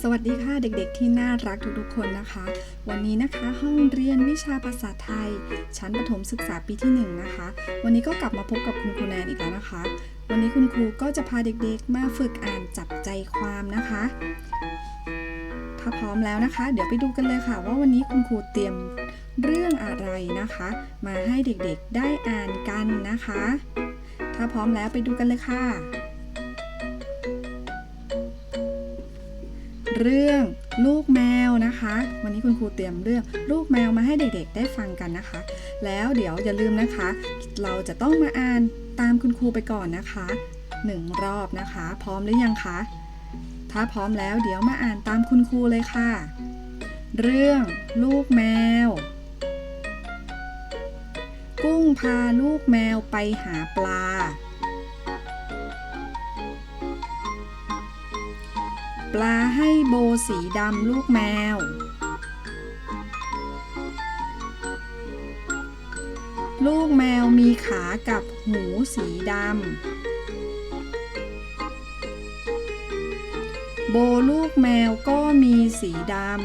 สวัสดีค่ะเด็กๆที่น่ารักทุกๆคนนะคะ วันนี้นะคะห้องเรียนวิชาภาษาไทย ชั้นประถมศึกษาปีที่1นะคะ วันนี้ก็กลับมาพบกับคุณครูแนนอีกแล้วนะคะ วันนี้คุณครูก็จะพาเด็กๆ มาฝึกอ่านจับใจความนะคะ ถ้าพร้อมแล้วนะคะ เดี๋ยวไปดูกันเลยค่ะ ว่าวันนี้คุณครูเตรียมเรื่องอะไรนะคะ มาให้เด็กๆได้อ่านกันนะคะ ถ้าพร้อมแล้วไปดูกันเลยค่ะ เรื่องลูกแมวนะคะ วันนี้คุณครูเตรียมเรื่องลูกแมวมาให้เด็กๆ ได้ฟังกันนะคะ แล้วเดี๋ยวอย่าลืมนะคะ เราจะต้องมาอ่านตามคุณครูไปก่อนนะคะหนึ่งรอบนะคะ พร้อมหรือยังคะ ถ้าพร้อมแล้วเดี๋ยวมาอ่านตามคุณครูเลยค่ะ เรื่องลูกแมว กุ้งพาลูกแมวไปหาปลา ปลาให้โบสีดำลูกแมว ลูกแมวมีขากับหูสีดำ โบลูกแมวก็มีสีดำ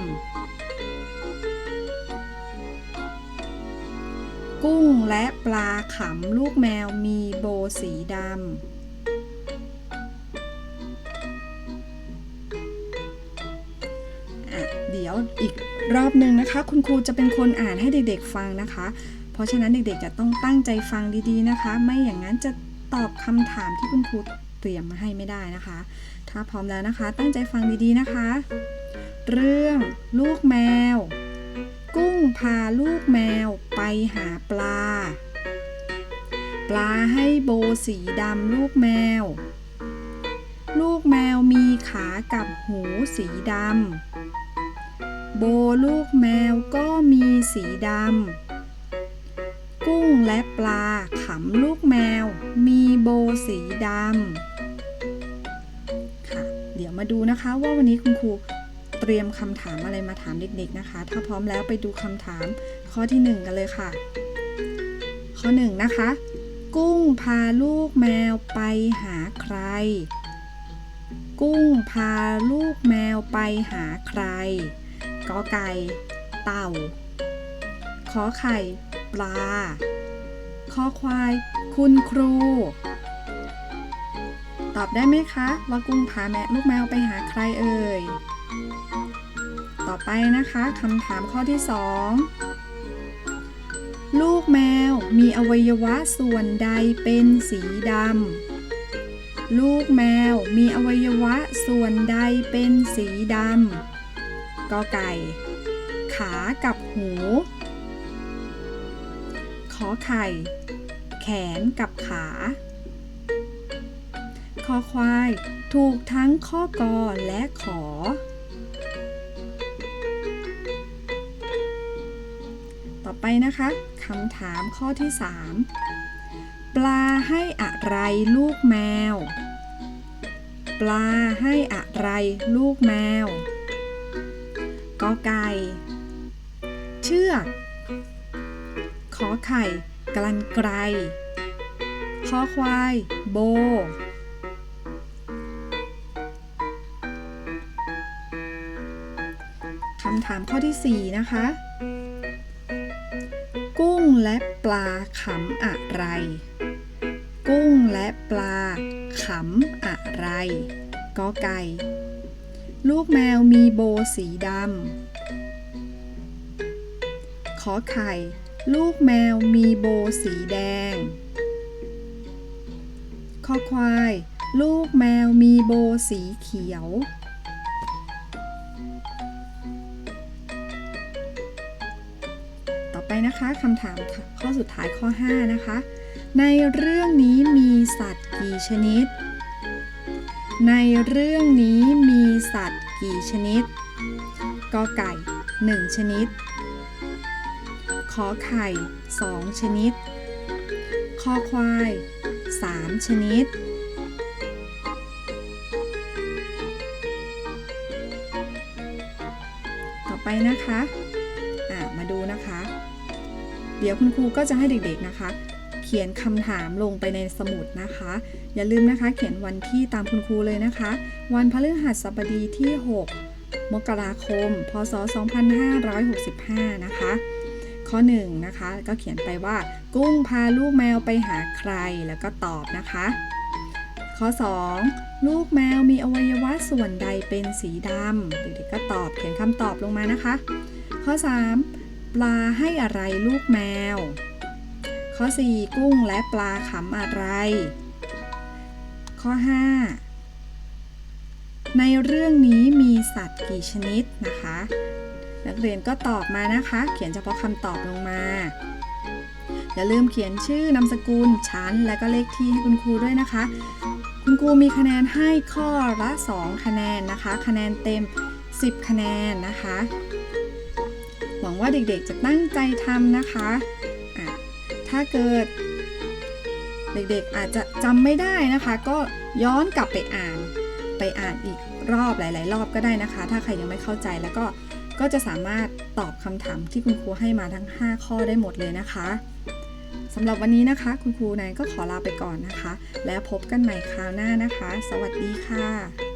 กุ้งและปลาขำลูกแมวมีโบสีดำ ดี๋ยวอีกรอบหนึ่งนะคะ คุณครูจะเป็นคนอ่านให้เด็กๆฟังนะคะ เพราะฉะนั้นเด็กๆจะต้องตั้งใจฟังดีๆนะคะ ไม่อย่างนั้นจะตอบคำถามที่คุณครูเตรียมมาให้ไม่ได้นะคะ ถ้าพร้อมแล้วนะคะ ตั้งใจฟังดีๆนะคะ เรื่องลูกแมว กุ้งพาลูกแมวไปหาปลา ปลาให้โบสีดำลูกแมว ลูกแมวมีขากับหูสีดำ โบลูกแมวก็มีสีดำ กุ้งและปลาขำลูกแมว มีโบสีดำ ค่ะ เดี๋ยวมาดูนะคะว่าวันนี้คุณครูเตรียมคำถามอะไรมาถามเด็กๆนะคะ ถ้าพร้อมแล้วไปดูคำถามข้อที่หนึ่งกันเลยค่ะ ข้อหนึ่งนะคะ กุ้งพาลูกแมวไปหาใคร กุ้งพาลูกแมวไปหาใคร กอไก่ เต่า ขอไข่ ปลา คอควาย คุณครู ตอบได้ไหมคะว่ากุ้งพาแม่ลูกแมวไปหาใครเอ่ย ต่อไปนะคะคำถามข้อที่สองลูกแมวมีอวัยวะส่วนใดเป็นสีดำลูกแมวมีอวัยวะส่วนใดเป็นสีดำ กอไก่ ขากับหู ขอไข่ แขนกับขา คอควาย ถูกทั้งข้อกอและขอ ต่อไปนะคะคำถามข้อที่ 3 ปลาให้อะไรลูกแมว ปลาให้อะไรลูกแมว อไก่เชือกขอไข่ กลันไกรคอควาย โบ คำถามข้อที่ 4 นะคะ กุ้งและปลาขำอะไร กุ้งและปลาขำอะไรกอไก่ ลูกแมวมีโบสีดำ ขอไข่ ลูกแมวมีโบสีแดง คอควาย ลูกแมวมีโบสีเขียว ต่อไปนะคะคำถามข้อสุดท้ายข้อ 5 นะคะ ในเรื่องนี้มีสัตว์กี่ชนิดในเรื่องนี้มีสัตว์ กี่ชนิด กอไก่ 1 ชนิด ขอไข่ 2 ชนิด คอควาย 3 ชนิดต่อไปนะคะ อะมาดูนะคะ เดี๋ยวคุณครูก็จะให้เด็กๆนะคะ เขียนคำถามลงไปในสมุดนะคะ อย่าลืมนะคะ เขียนวันที่ตามคุณครูเลยนะคะ วันพฤหัสบดีที่ 6 มกราคม พศ 2565 นะคะ ข้อ 1 นะคะ ก็เขียนไปว่า กุ้งพาลูกแมวไปหาใครแล้วก็ตอบนะคะ ข้อ 2 ลูกแมวมีอวัยวะส่วนใดเป็นสีดำเด็กๆก็ตอบเขียนคำตอบลงมานะคะ ข้อ 3 ปลาให้อะไรลูกแมว ข้อ 4 กุ้งและปลาขำอะไร ข้อ 5 ในเรื่องนี้มีสัตว์กี่ชนิดนะคะ นักเรียนก็ตอบมานะคะ เขียนเฉพาะคำตอบลงมา อย่าลืมเขียนชื่อนามสกุลชั้น และก็เลขที่ให้คุณครูด้วยนะคะ คุณครูมีคะแนนให้ข้อละ 2 คะแนนนะคะ คะแนนเต็ม 10 คะแนนนะคะ หวังว่าเด็กๆจะตั้งใจทำนะคะอะ ถ้าเกิด เด็กๆอาจจะจำไม่ได้นะคะ ก็ย้อนกลับไปอ่านไปอ่านอีกรอบหลาย ๆ รอบก็ได้นะคะ ถ้าใครยังไม่เข้าใจแล้วก็ก็จะสามารถตอบคำถามที่คุณครูให้มาทั้ง 5 ข้อได้หมดเลยนะคะสำหรับวันนี้นะคะ คุณครูนายก็ขอลาไปก่อนนะคะ แล้วพบกันใหม่คราวหน้านะคะ สวัสดีค่ะ